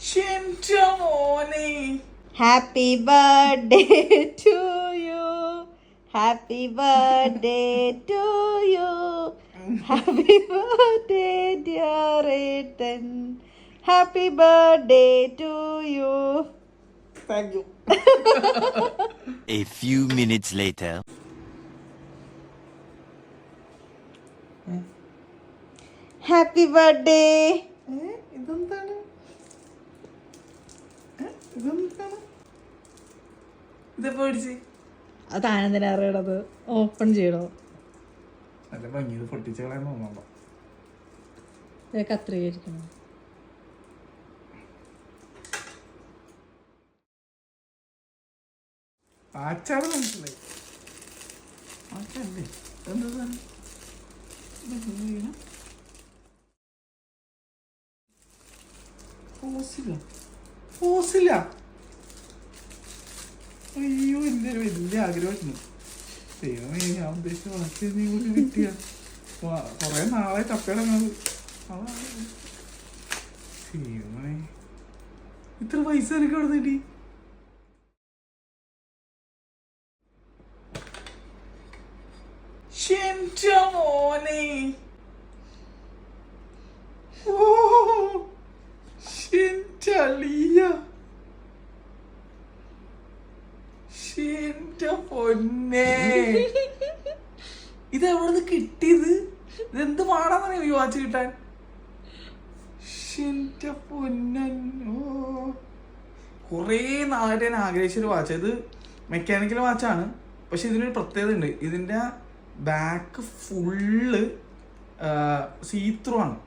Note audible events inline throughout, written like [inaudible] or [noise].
മോനെ happy birthday to you happy birthday to you happy birthday dear ഏട്ടൻ happy birthday to you thank you A few minutes later. Happy birthday ഇതെന്താണ് ഏ, ഇതെന്താണ് ഇതെപ്പോ മേടിച്ച് അത് ആനന്ദന അറിയണത് ഓപ്പൺ ചെയ്യണോ? നല്ല ഭംഗി പൊട്ടിച്ച് കളയാൻ തോന്നുന്നുണ്ടോ കത്രീകരിക്കണം ആച്ചാറ് മനസ്സിലായി ആച്ചല്ലേ? എന്താ സാധനം? ഓസില അയ്യോ എന്റെ ഒരു വലിയ ആഗ്രഹമായിരുന്നു. ദൈവമേ ഞാൻ ഉദ്ദേശിച്ച വാക്ക് നിങ്ങൾക്ക് കിട്ടിയ. കൊറേ നാളെ ചപ്പയിടങ്ങാത് അതാണ് ദൈവമേ. ഇത്ര പൈസ എനിക്ക് അവിടെ കിട്ടി? മോനെ. ഷിൻചോ പൊന്നെ. [laughs] ഇത് എവിടുന്ന് കിട്ടിയത്? ഇതെന്ത് പാടാന്നറിയോ ഈ വാച്ച് കിട്ടാൻ? ഷിൻചോ പൊന്നോ. കുറേ നാളായിട്ട് ഞാൻ ആഗ്രഹിച്ചൊരു വാച്ച്. ഇത് മെക്കാനിക്കൽ വാച്ചാണ്. പക്ഷെ ഇതിനൊരു പ്രത്യേകത ഉണ്ട് ഇതിന്റെ ബാക്ക് ഫുള്ള് സീത്രൂ ആണ്.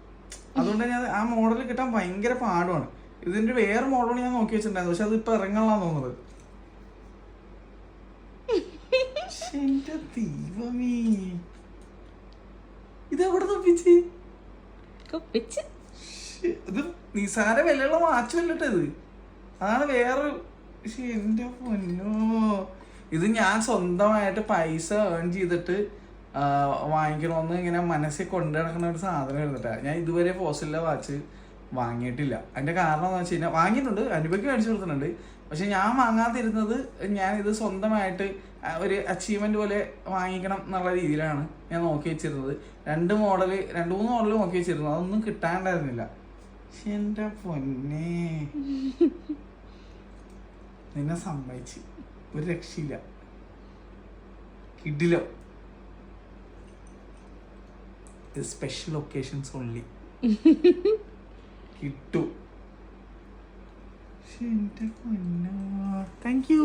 അതുകൊണ്ട് ഞാൻ ആ മോഡൽ കിട്ടാൻ ഭയങ്കര പാടുമാണ്. ഇതിന്റെ വേറെ മോഡൽ ഞാൻ നോക്കി വെച്ചിട്ടുണ്ടായിരുന്നു. പക്ഷെ അത് ഇപ്പൊ ഇറങ്ങാൻ തോന്നുന്നത് എന്റെ ദൈവമേ. ഇതെവിടെ തപ്പിച്ച് കൊപ്പിച്ച് ഇത് നിസാര വിലയുള്ള വാച്ച് വല്ലട്ടെ ഇത്. അതാണ് വേറെ ശ്ശെ, എന്റെ പൊന്നോ. ഇത് ഞാൻ സ്വന്തമായിട്ട് പൈസ ഏൺ ചെയ്തിട്ട് വാങ്ങിക്കണമെന്ന് ഇങ്ങനെ മനസ്സിൽ കൊണ്ടു നടക്കുന്ന ഒരു സാധനം ഇരുന്നിട്ടാ ഞാൻ ഇതുവരെ ഫോസിലെ വാച്ച്. വാങ്ങിയിട്ടില്ല. അതിന്റെ കാരണം എന്ന് വെച്ച് കഴിഞ്ഞാൽ വാങ്ങിയിട്ടുണ്ട് അനുഭവിക്ക് മേടിച്ചു കൊടുത്തിട്ടുണ്ട്. പക്ഷെ ഞാൻ വാങ്ങാതിരുന്നത് ഞാൻ ഇത് സ്വന്തമായിട്ട് ഒരു അച്ചീവ്മെന്റ് പോലെ വാങ്ങിക്കണം എന്നുള്ള രീതിയിലാണ് ഞാൻ നോക്കി വെച്ചിരുന്നത്. രണ്ട് മോഡൽ രണ്ട് മൂന്ന് മോഡൽ നോക്കി വെച്ചിരുന്നു. അതൊന്നും കിട്ടാണ്ടായിരുന്നില്ല. എന്റെ പൊന്നേ. നിന്നെ സമ്മതിച്ച്. ഒരു രക്ഷയില്ല. കിഡിലോ സ്പെഷ്യൽ ഒക്കേഷൻസ് ഓൺലി പൊന്നോ. [laughs] Thank you